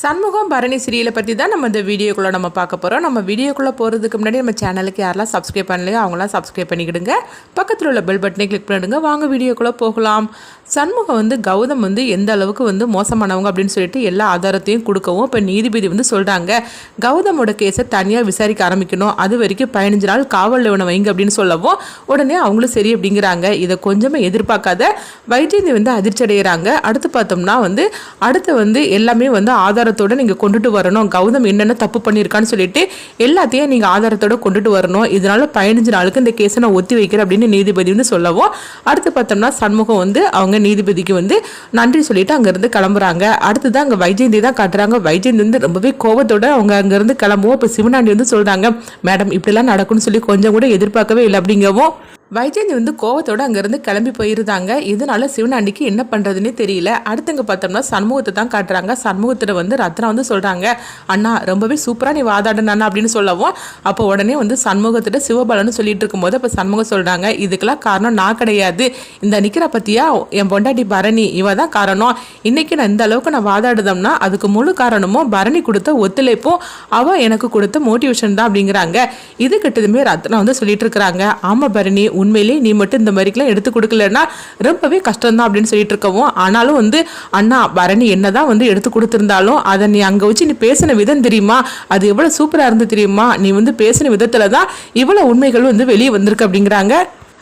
சண்முகம் பரணி சீரியலை பற்றி தான் நம்ம இந்த வீடியோக்குள்ளே நம்ம பார்க்க போகிறோம் நம்ம வீடியோக்குள்ளே போகிறதுக்கு முன்னாடி நம்ம சேனலுக்கு யாரெல்லாம் சப்ஸ்கிரைப் பண்ணலையோ அவங்களாம் சப்ஸ்கிரைப் பண்ணிக்கிடுங்க. பக்கத்தில் உள்ள பெல் பட்டனை கிளிக் பண்ணிடுங்க. வாங்க வீடியோக்குள்ளே போகலாம். சண்முகம் வந்து கௌதம் வந்து எந்த அளவுக்கு வந்து மோசமானவங்க அப்படின்னு சொல்லிட்டு எல்லா ஆதாரத்தையும் கொடுக்கவும் இப்போ நீதிபதி வந்து சொல்கிறாங்க கௌதமோட கேஸை தனியாக விசாரிக்க ஆரம்பிக்கணும். அது வரைக்கும் பதினஞ்சு நாள் காவலில் இவனை வைங்க அப்படின்னு சொல்லவும் உடனே அவங்களும் சரி அப்படிங்கிறாங்க. இதை கொஞ்சமே எதிர்பார்க்காத வைஜெயந்தி வந்து அதிர்ச்சி அடைகிறாங்க அடுத்து பார்த்தோம்னா வந்து அடுத்து வந்து எல்லாமே வந்து ஆதாரத்தோட நீங்கள் கொண்டுட்டு வரணும். கௌதம் என்னென்ன தப்பு பண்ணியிருக்கான்னு சொல்லிட்டு எல்லாத்தையும் நீங்கள் ஆதாரத்தோட கொண்டுட்டு வரணும். இதனால பதினஞ்சு நாளுக்கு இந்த கேஸை நான் ஒத்தி வைக்கிறேன் அப்படின்னு நீதிபதி வந்து சொல்லவும். அடுத்து பார்த்தோம்னா சண்முகம் வந்து அவங்க நீதிபதிக்கு வந்து நன்றி சொல்லிட்டு அங்கேருந்து கிளம்புறாங்க. அடுத்தது அங்கே வைஜெயந்தி தான் காட்டுறாங்க. வைஜெயந்தி வந்து ரொம்பவே கோபத்தோட அவங்க அங்கேருந்து கிளம்புவோம். இப்போ சிவனாண்டி வந்து சொல்கிறாங்க மேடம் இப்படிலாம் நடக்கும்னு சொல்லி கொஞ்சம் கூட எதிர்பார்க்கவே இல்லை அப்படிங்கவும் வைஜெயந்தி வந்து கோவத்தோடு அங்கேருந்து கிளம்பி போயிருந்தாங்க. இதனால சிவனாண்டிக்கு என்ன பண்ணுறதுன்னே தெரியல. அடுத்தங்க பார்த்தோம்னா சண்முகத்தை தான் காட்டுறாங்க. சண்முகத்தில் வந்து ரத்னா வந்து சொல்கிறாங்க அண்ணா ரொம்பவே சூப்பராக நீ வாதாடுனா அப்படின்னு சொல்லவும் அப்போ உடனே வந்து சண்முகத்திட்ட சிவபாலன்னு சொல்லிட்டு இருக்கும்போது அப்போ சண்முகம் சொல்கிறாங்க இதுக்கெல்லாம் காரணம் நான் கிடையாது. இந்த நிற்கிற பற்றியா என் பொண்டாட்டி பரணி இவ தான் காரணம். இன்னைக்கு நான் இந்த அளவுக்கு நான் வாதாடுதோம்னா அதுக்கு முழு காரணமும் பரணி கொடுத்த ஒத்துழைப்பும் அவள் எனக்கு கொடுத்த மோட்டிவேஷன் தான் அப்படிங்கிறாங்க. இது கிட்டதுமே ரத்னா வந்து சொல்லிட்டு இருக்கிறாங்க ஆமாம் பரணி உண்மையிலேயே நீ மட்டும் இந்த மாதிரிக்கெல்லாம் எடுத்து கொடுக்கலன்னா ரொம்பவே கஷ்டம் தான் அப்படின்னு சொல்லிட்டு இருக்கவும். ஆனாலும் வந்து அண்ணா பரணி என்னதான் வந்து எடுத்து கொடுத்துருந்தாலும் அதை நீ அங்கே வச்சு நீ பேசின விதம் தெரியுமா? அது எவ்வளோ சூப்பராக இருந்து தெரியுமா? நீ வந்து பேசின விதத்தில் தான் இவ்வளோ உண்மைகள் வந்து வெளியே வந்திருக்கு அப்படிங்கிறாங்க.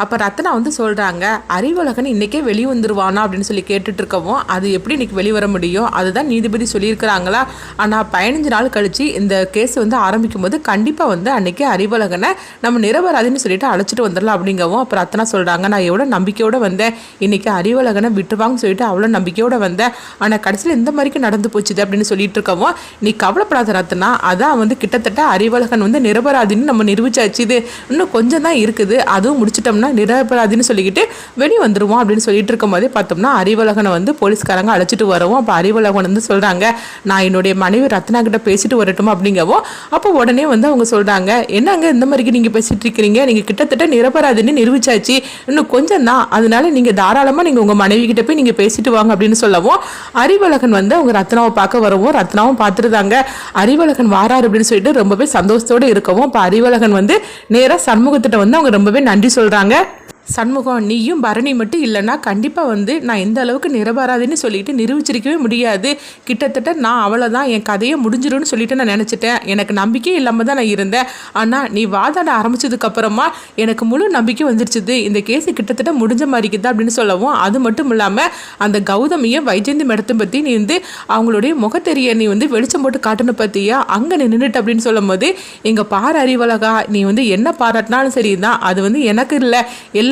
அப்போ ரத்னா வந்து சொல்கிறாங்க அறிவழகன் இன்றைக்கே வெளியே வந்துருவானா அப்படின்னு சொல்லி கேட்டுட்ருக்கவும் அது எப்படி இன்றைக்கி வெளிவர வர முடியும் அதுதான் நீதிபதி சொல்லியிருக்கிறாங்களா? ஆனால் பதினஞ்சு நாள் கழித்து இந்த கேஸ் வந்து ஆரம்பிக்கும் போது கண்டிப்பாக வந்து அன்றைக்கி அறிவழகனை நம்ம நிரபராதின்னு சொல்லிட்டு அழைச்சிட்டு வந்துடலாம் அப்படிங்கவும் அப்போ ரத்னா சொல்கிறாங்க நான் எவ்வளோ நம்பிக்கையோடு வந்தேன். இன்றைக்கி அறிவழகனை விட்டுவாங்கன்னு சொல்லிட்டு அவ்வளோ நம்பிக்கையோடு வந்தேன். ஆனால் கடைசியில் இந்த மாதிரிக்கு நடந்து போச்சுது அப்படின்னு சொல்லிட்டு இருக்கவும் நீ கவலைப்படாத ரத்னா அதான் வந்து கிட்டத்தட்ட அறிவழகன் வந்து நிரபராதின்னு நம்ம நிரூபிச்சாச்சு இது இன்னும் கொஞ்சம் தான் இருக்குது. அதுவும் முடிச்சிட்டோம்னா நிரபராதின்னு சொல்லிக்கிட்டு வெளியே வந்துடுவோம் அப்படின்னு சொல்லிட்டு இருக்கும் போதே பார்த்தோம்னா அறிவழகனை வந்து போலீஸ்காரங்க அழைச்சிட்டு வரவும். அப்போ அறிவழகன் வந்து சொல்கிறாங்க நான் என்னுடைய மனைவி ரத்னா கிட்ட பேசிட்டு வரட்டும்? அப்படிங்கவும் அப்போ உடனே வந்து அவங்க சொல்கிறாங்க என்னங்க இந்த மாதிரிக்கு நீங்கள் பேசிட்டு இருக்கிறீங்க? நீங்கள் கிட்டத்தட்ட நிரபராதின்னு நிரூபிச்சாச்சு. இன்னும் கொஞ்சம் தான். அதனால நீங்கள் தாராளமாக நீங்கள் உங்கள் மனைவி கிட்ட போய் நீங்கள் பேசிட்டு வாங்க அப்படின்னு சொல்லவும் அறிவழகன் வந்து அவங்க ரத்னாவை பார்க்க வரவும் ரத்னாவும் பார்த்துருந்தாங்க. அறிவழகன் வாராரு அப்படின்னு சொல்லிட்டு ரொம்பவே சந்தோஷத்தோடு இருக்கவும் அப்போ அறிவழகன் வந்து நேராக சண்முகத்திட்ட வந்து அவங்க ரொம்பவே நன்றி சொல்கிறாங்க சண்முகம் நீயும் பரணி மட்டும் இல்லைன்னா கண்டிப்பாக வந்து நான் எந்த அளவுக்கு நிரபராதின்னு சொல்லிட்டு நிரூபிச்சிருக்கவே முடியாது. கிட்டத்தட்ட நான் அவ்வளோதான் என் கதையை முடிஞ்சிடும்னு சொல்லிட்டு நான் நினச்சிட்டேன். எனக்கு நம்பிக்கையே இல்லாமல் தான் நான் இருந்தேன். ஆனால் நீ வாதாட ஆரம்பிச்சதுக்கப்புறமா எனக்கு முழு நம்பிக்கை வந்துருச்சுது. இந்த கேஸு கிட்டத்தட்ட முடிஞ்ச மாதிரிக்குது அப்படின்னு சொல்லவும் அது மட்டும் இல்லாமல் அந்த கௌதமியும் வைஜெயந்தி மேடத்தை பற்றி நீ வந்து அவங்களுடைய முகத்தெரிய நீ வந்து வெளிச்சம் போட்டு காட்டணும் பற்றியா அங்கே நின்றுட்டு அப்படின்னு சொல்லும் போது எங்கள் பார் அறிவழகா நீ வந்து என்ன பாராட்டினாலும் சரி தான் அது வந்து எனக்கு இல்லை.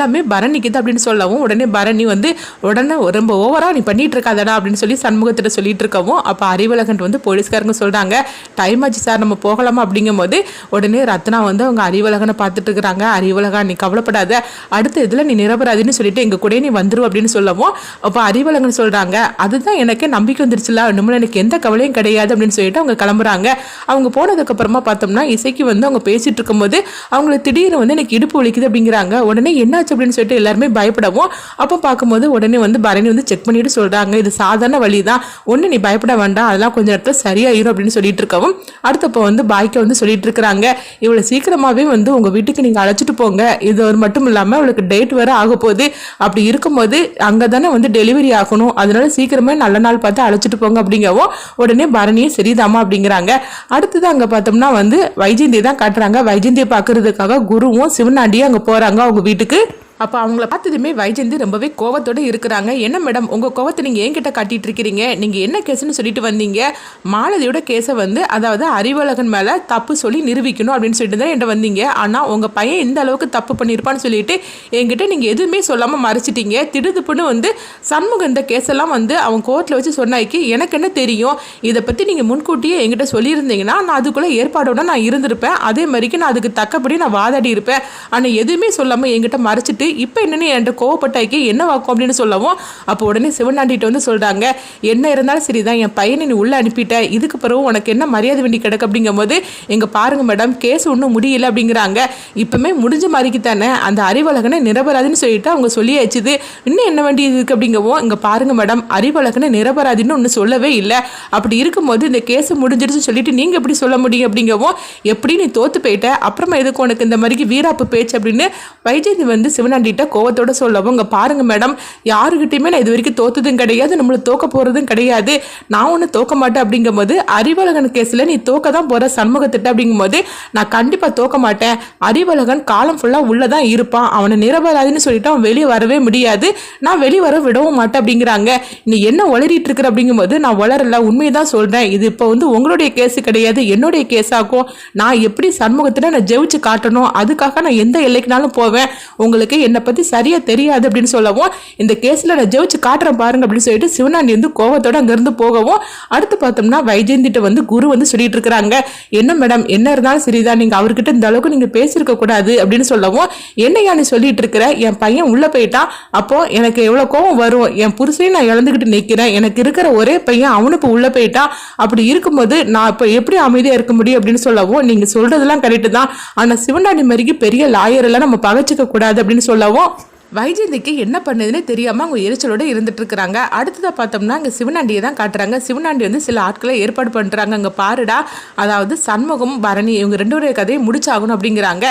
எல்லாமே பரணிக்கு தான் அப்படின்னு சொல்லவும் உடனே பரணி வந்து உடனே ரொம்ப ஓவராக நீ பண்ணிட்டு இருக்காதடா அப்படின்னு சொல்லி சண்முகத்திட்ட சொல்லிட்டு இருக்கவும் அப்போ அறிவழகன் வந்து போலீஸ்காரங்க சொல்கிறாங்க டைம் ஆச்சு சார் நம்ம போகலாமா? அப்படிங்கும் போது உடனே ரத்னா வந்து அவங்க அறிவழகனை பார்த்துட்டு இருக்கிறாங்க அறிவழகா நீ கவலைப்படாத அடுத்த இதில் நீ நிரபராதின்னு சொல்லிட்டு எங்கள் கூட நீ வந்துடும் அப்படின்னு சொல்லவும் அப்போ அறிவழகன் சொல்கிறாங்க அதுதான் எனக்கே நம்பிக்கை வந்துருச்சுல இன்னும் எனக்கு எந்த கவலையும் கிடையாது அப்படின்னு சொல்லிட்டு அவங்க கிளம்புறாங்க. அவங்க போனதுக்கப்புறமா பார்த்தோம்னா இசைக்கு வந்து அவங்க பேசிட்டு இருக்கும்போது அவங்களுக்கு திடீர்னு வந்து எனக்கு இடுப்பு வலிக்குது அப்படிங்கிறாங்க. உடனே என்னாச்சு அப்படின்னு சொல்லிட்டு எல்லாருமே பயப்படவும். அப்போ பார்க்கும்போது உடனே வந்து பரணி வந்து செக் பண்ணிட்டு சொல்கிறாங்க இது சாதாரண வழி தான் ஒன்று நீ பயப்பட வேண்டாம் அதெல்லாம் கொஞ்சம் நேரத்தில் சரியாயிரும் அப்படின்னு சொல்லிட்டு இருக்கவும். அடுத்தப்போ வந்து பாய்க்க வந்து சொல்லிட்டு இருக்கிறாங்க. இவ்வளோ சீக்கிரமாகவே வந்து உங்கள் வீட்டுக்கு நீங்கள் அழைச்சிட்டு போங்க. இது ஒரு மட்டும் இல்லாமல் அவளுக்கு டேட் வேறு ஆக போகுது. அப்படி இருக்கும்போது அங்கே தானே வந்து டெலிவரி ஆகணும். அதனால சீக்கிரமே நல்ல நாள் பார்த்து அழைச்சிட்டு போங்க அப்படிங்கவும் உடனே பரணியும் சரிதாமா அப்படிங்கிறாங்க. அடுத்தது அங்கே பார்த்தோம்னா வந்து வைஜெயந்தியை தான் காட்டுறாங்க. வைஜெயந்தியை பார்க்கறதுக்காக குருவும் சிவனாண்டியும் அங்கே போகிறாங்க அவங்க வீட்டுக்கு. அப்போ அவங்கள பார்த்ததுமே வைஜெயந்தி ரொம்பவே கோவத்தோடு இருக்கிறாங்க. என்ன மேடம் உங்கள் கோவத்தை நீங்கள் என்கிட்ட காட்டிகிட்டு இருக்கிறீங்க? நீங்கள் என்ன கேஸ்னு சொல்லிட்டு வந்தீங்க? மாலதியோட கேஸை வந்து அதாவது அறிவழகன் மேலே தப்பு சொல்லி நிரூபிக்கணும் அப்படின்னு சொல்லிட்டு தான் என்கிட்ட வந்தீங்க. ஆனால் உங்கள் பையன் இந்த அளவுக்கு தப்பு பண்ணியிருப்பான்னு சொல்லிட்டு என்கிட்ட நீங்கள் எதுவுமே சொல்லாமல் மறைச்சிட்டீங்க. திடுதுப்புன்னு வந்து சண்முகம் இந்த கேஸெல்லாம் வந்து அவன் கோர்ட்டில் வச்சு சொன்னாக்கி எனக்கு என்ன தெரியும்? இதை பற்றி நீங்கள் முன்கூட்டியே என்கிட்ட சொல்லியிருந்தீங்கன்னா நான் அதுக்குள்ளே ஏற்பாடோட நான் இருந்திருப்பேன். அதே மாதிரிக்கு நான் அதுக்கு தக்கபடி நான் வாதாடி இருப்பேன் ஆனால் எதுவுமே சொல்லாமல் என்கிட்ட மறைச்சிட்டு இப்போ என்னன்னு என்கிட்ட கோவப்பட்டாக்கி என்ன வாக்கும் அப்படின்னு சொல்லவும் அப்போ உடனே சிவனாண்டிகிட்ட வந்து சொல்கிறாங்க என்ன இருந்தாலும் சரிதான் என் பையனை நீ உள்ளே அனுப்பிட்ட. இதுக்கு பிறகு உனக்கு என்ன மரியாதை வேண்டி கிடக்கு? அப்படிங்கும்போது எங்க பாருங்க மேடம் கேஸ் ஒன்றும் முடியல அப்படிங்கிறாங்க. இப்பவுமே முடிஞ்ச மாதிரிக்கு தானே அந்த அறிவழகனை நிரபராதின்னு சொல்லிட்டு அவங்க சொல்லியாச்சுது. இன்னும் என்ன வேண்டி இருக்கு அப்படிங்கவும் இங்க பாருங்க மேடம் அறிவழகனை நிரபராதின்னு ஒன்று சொல்லவே இல்லை. அப்படி இருக்கும்போது இந்த கேஸ் முடிஞ்சிருச்சுன்னு சொல்லிட்டு நீங்க எப்படி சொல்ல முடியும்? அப்படிங்கவும் எப்படி நீ தோற்று போயிட்ட? அப்புறமா எதுக்கு உனக்கு இந்த மாதிரி வீராப்பு பேச்சு? அப்படின்னு வைஜெயந்தி வந்து சிவனாண்டிட்ட கோவத்தோட சொல்லவும் இங்க பாருங்க மேடம் யாருக்கிட்டையுமே நான் இது வரைக்கும் தோத்ததும் கிடையாது நம்மளை தோக்க போறதும் கிடையாது. நான் ஒன்று தோக்க மாட்டேன். அப்படிங்கும்போது அறிவழகன் கேஸில் நீ தோக்க தான் போற சண்முகத்திட்ட. அப்படிங்கும்போது நான் கண்டிப்பாக தோக்க மாட்டேன். அறிவழகன் காலம் ஃபுல்லாக உள்ளே தான் இருப்பான். அவனை நிரபராதின்னு சொல்லிட்டு அவன் வெளியே வரவே முடியாது. நான் வெளியே வர விடவும் மாட்டேன். அப்படிங்கிறாங்க. நீ என்ன உளறிட்டு இருக்கிற? அப்படிங்கும்போது நான் வளரல உண்மையை தான் சொல்கிறேன் இது இப்போ வந்து உங்களுடைய கேஸ் கிடையாது என்னுடைய கேஸாகும் நான் எப்படி சண்முகத்தில் நான் ஜெயிச்சு காட்டணும்? அதுக்காக நான் எந்த எல்லைக்குனாலும் போவேன். உங்களுக்கு என்ன என்னை பற்றி சரியாக தெரியாது அப்படின்னு சொல்லவும் இந்த கேஸில் நான் ஜெயிச்சு காட்டுறேன் பாருங்க அப்படின்னு சொல்லிட்டு சிவனாண்டி வந்து கோவத்தோட அங்கேருந்து போகவும் அடுத்து பார்த்தோம்னா வைஜெயந்திட்ட வந்து குரு வந்து சொல்லிட்டு இருக்கிறாங்க. என்ன மேடம் என்ன இருந்தாலும் சரிதான் நீங்கள் அவர்கிட்ட இந்த அளவுக்கு நீங்கள் பேசியிருக்க கூடாது அப்படின்னு சொல்லவும் என்னையா நீ சொல்லிட்டு இருக்கிற? என் பையன் உள்ளே போயிட்டான். அப்போ எனக்கு எவ்வளோ கோவம் வரும்? என் புருஷனையும் நான் இழந்துக்கிட்டு நிற்கிறேன் எனக்கு இருக்கிற ஒரே பையன் அவனு இப்போ உள்ளே போயிட்டான். அப்படி இருக்கும்போது நான் இப்போ எப்படி அமைதியாக இருக்க முடியும் அப்படின்னு சொல்லவும் நீங்கள் சொல்றதெல்லாம் கரெக்டு தான். ஆனால் சிவனாண்டி மாதிரிக்கு பெரிய லாயர் எல்லாம் நம்ம பகச்சிக்க கூடாது அப்படின்னு சொல்லவும் வைஜெயந்திக்கு என்ன பண்ணுதுன்னு தெரியாமல் அவங்க எரிச்சலோடு இருந்துட்டு இருக்கிறாங்க அடுத்ததாக பார்த்தோம்னா அங்கே சிவனாண்டியை தான் காட்டுறாங்க. சிவனாண்டி வந்து சில ஆட்களை ஏற்பாடு பண்ணுறாங்க அங்கே பாருடா அதாவது சண்முகம் பரணி இவங்க ரெண்டு பேரும் கதையை முடிச்சாகணும் அப்படிங்கிறாங்க.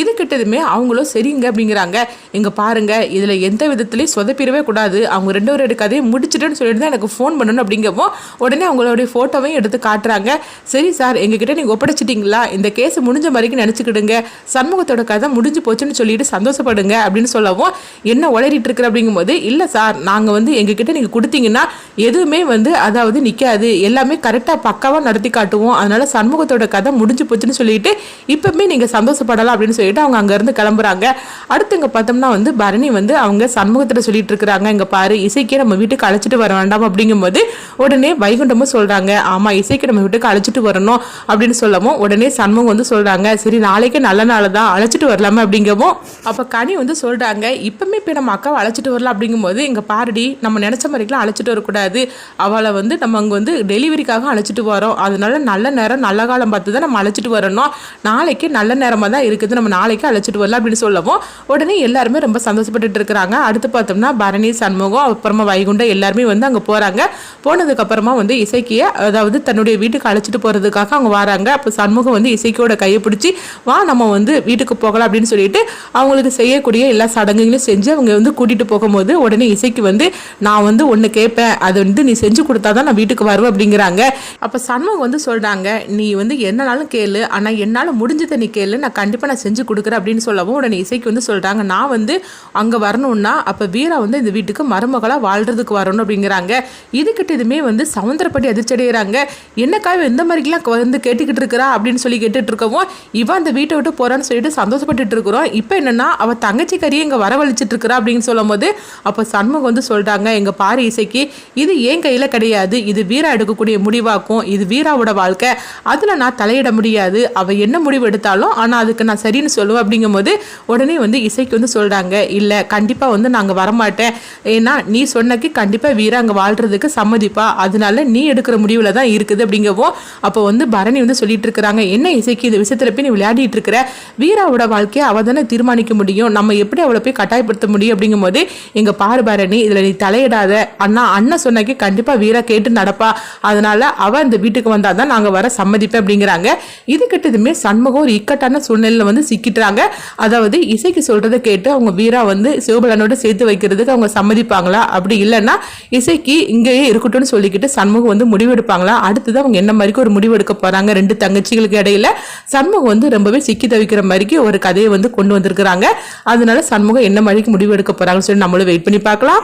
இது கிட்டதுமே அவங்களும் சரிங்க அப்படிங்கிறாங்க. இங்கே பாருங்க இதில் எந்த விதத்துலையும் சொதப்பிடவே கூடாது. அவங்க ரெண்டு பேரோட கதையை முடிச்சிட்டுன்னு சொல்லிட்டு தான் எனக்கு ஃபோன் பண்ணணும் அப்படிங்கவும் உடனே அவங்களுடைய ஃபோட்டோவையும் எடுத்து காட்டுறாங்க. சரி சார் எங்ககிட்ட நீங்கள் ஒப்படைச்சிட்டிங்களா? இந்த கேஸ் முடிஞ்ச மாதிரிக்கு நினச்சிக்கிடுங்க. சண்முகத்தோட கதை முடிஞ்சு போச்சுன்னு சொல்லிட்டு சந்தோஷப்படுங்க அப்படின்னு சொல்லவும் என்ன உளறிட்டு இருக்கிற அப்படிங்கும்போது இல்லை சார் நாங்கள் வந்து எங்ககிட்ட நீங்கள் கொடுத்தீங்கன்னா எதுவுமே வந்து அதாவது நிற்காது எல்லாமே கரெக்டாக பக்காவாக நடத்தி காட்டுவோம். அதனால சண்முகத்தோட கதை முடிஞ்சு போச்சுன்னு சொல்லிட்டு இப்பவுமே நீங்கள் சந்தோஷப்படலாம் அப்படின்னு சொல்லிட்டு அவங்க அங்கேருந்து கிளம்புறாங்க. அடுத்து இங்கே பார்த்தோம்னா வந்து பரணி வந்து அவங்க சண்முகத்தில் சொல்லிட்டு இருக்கிறாங்க. இங்கே பாரு இசைக்கே நம்ம வீட்டுக்கு அழைச்சிட்டு வர வேண்டாம் அப்படிங்கும்போது உடனே வைகுண்டமும் சொல்கிறாங்க ஆமாம் இசைக்கு நம்ம வீட்டுக்கு அழைச்சிட்டு வரணும் அப்படின்னு சொல்லவும் உடனே சண்முகம் வந்து சொல்கிறாங்க சரி நாளைக்கே நல்ல நாள் தான் அழைச்சிட்டு வரலாமா அப்படிங்கவும் அப்போ கனி வந்து சொல்கிறாங்க எப்பவுமே இப்போ நம்ம அக்காவை அழைச்சிட்டு வரலாம் அப்படிங்கும்போது இங்கே பாரடி நம்ம நினச்ச மாதிரிக்கெலாம் அழைச்சிட்டு வரக்கூடாது. அவளை வந்து நம்ம அங்கே வந்து டெலிவரிக்காக அழைச்சிட்டு வரோம். அதனால நல்ல நேரம் நல்ல காலம் பார்த்து தான் நம்ம அழைச்சிட்டு வரணும். நாளைக்கு நல்ல நேரமாக தான் இருக்குது. நம்ம நாளைக்கு அழைச்சிட்டு வரலாம் அப்படின்னு சொல்லவும் உடனே எல்லாருமே ரொம்ப சந்தோஷப்பட்டுட்டு இருக்கிறாங்க. அடுத்து பார்த்தோம்னா பரணி சண்முகம் அப்புறமா வைகுண்டம் எல்லாருமே வந்து அங்கே போகிறாங்க போனதுக்கப்புறமா வந்து இசைக்கிய அதாவது தன்னுடைய வீட்டுக்கு அழைச்சிட்டு போகிறதுக்காக அவங்க வராங்க. அப்போ சண்முகம் வந்து இசைக்கியோட கையை பிடிச்சி வா நம்ம வந்து வீட்டுக்கு போகலாம் அப்படின்னு சொல்லிட்டு அவங்களுக்கு செய்யக்கூடிய எல்லா சடங்குகளையும் செஞ்சு அவங்க வந்து கூட்டிகிட்டு போகும்போது உடனே இசைக்கு வந்து நான் வந்து ஒன்று கேட்பேன் அதை வந்து நீ செஞ்சு கொடுத்தா தான் நான் வீட்டுக்கு வருவேன் அப்படிங்கிறாங்க. அப்போ சண்முகம் வந்து சொல்கிறாங்க நீ வந்து என்னனாலும் கேளு. ஆனால் என்னால் முடிஞ்சதை நீ கேளு நான் கண்டிப்பாக நான் செஞ்சு கொடுக்குறேன் அப்படின்னு சொல்லவும் உடனே இசைக்கு வந்து சொல்கிறாங்க நான் வந்து அங்கே வரணும்னா அப்போ வீரா வந்து இந்த வீட்டுக்கு மருமகளாக வாழ்கிறதுக்கு வரணும் அப்படிங்கிறாங்க. இதுக்கிட்ட இதுமே வந்து சவுந்தரப்படி அதிர்ச்சி அடைகிறாங்க என்னக்காக எந்த மாதிரிலாம் வந்து கேட்டுக்கிட்டு இருக்கிறா? அப்படின்னு சொல்லி கேட்டுட்டு இருக்கவும் இவன் அந்த வீட்டை விட்டு போகிறான்னு சொல்லிட்டு சந்தோஷப்பட்டுட்டு இருக்கிறோம். இப்போ என்னென்னா அவள் தங்கச்சி கறியை இங்கே வரவழைச்சிட்டு இருக்கிறா அப்படின்னு சொல்லும்போது அப்போ சண்முகம் வந்து சொல்கிறாங்க எங்கள் பாரி இசைக்கு இது ஏன் கையில் கிடையாது? இது வீரா எடுக்கக்கூடிய முடிவாக்கும். இது வீராவோட வாழ்க்கை. அதில் நான் தலையிட முடியாது. அவள் என்ன முடிவு எடுத்தாலும் ஆனால் அதுக்கு நான் சரின்னு சொல்லுவேன். அப்படிங்கும்போது உடனே வந்து இசைக்கு வந்து சொல்கிறாங்க இல்லை கண்டிப்பாக வந்து நாங்கள் வரமாட்டேன். ஏன்னா நீ சொன்னக்கு கண்டிப்பாக வீரா அங்கே வாழ்கிறதுக்கு சம்மதிப்பா. அதனால நீ எடுக்கிற முடிவில் தான் இருக்குது. அப்படிங்கவும் அப்போ வந்து பரணி வந்து சொல்லிட்டு இருக்கிறாங்க என்ன இசைக்கு இந்த விஷயத்தில் போய் நீ விளையாடிட்டு இருக்கிற வீராவோட வாழ்க்கையை அவள் தானே தீர்மானிக்க முடியும். நம்ம எப்படி அவளை போய் கட்டாயப்படுத்த முடியும் அப்படிங்கும்போது எங்க பாரு பரணி இதுல நீ தலையிடாத. அண்ணா அண்ணன் சொன்னக்கு கண்டிப்பா வீரா கேட்டு நடப்பா. அதனால அவ இந்த வீட்டுக்கு வந்தால் தான் நாங்க வர சம்மதிப்பேன் அப்படிங்கிறாங்க. இது கிட்டதுமே சண்முகம் ஒரு இக்கட்டான சூழ்நிலையில வந்து சிக்கிட்டுறாங்க அதாவது இசைக்கு சொல்றதை கேட்டு அவங்க வீரா வந்து சிவபலனோட சேர்த்து வைக்கிறதுக்கு அவங்க சம்மதிப்பாங்களா? அப்படி இல்லைன்னா இசைக்கு இங்கேயே இருக்கட்டும்னு சொல்லிக்கிட்டு சண்முகம் வந்து முடிவெடுப்பாங்களா? அடுத்தது அவங்க என்ன மாதிரிக்கு ஒரு முடிவு எடுக்க போறாங்க? ரெண்டு தங்கச்சிகளுக்கு இடையில சண்முகம் வந்து ரொம்பவே சிக்கி தவிக்கிற மாதிரிக்கு ஒரு கதையை வந்து கொண்டு வந்திருக்கிறாங்க. அதனால சண்முகம் என்ன மாதிரிக்கு முடிவு எடுக்க போறாங்கன்னு சொல்லி நம்மளும் வெயிட் பண்ணி பார்க்கலாம்.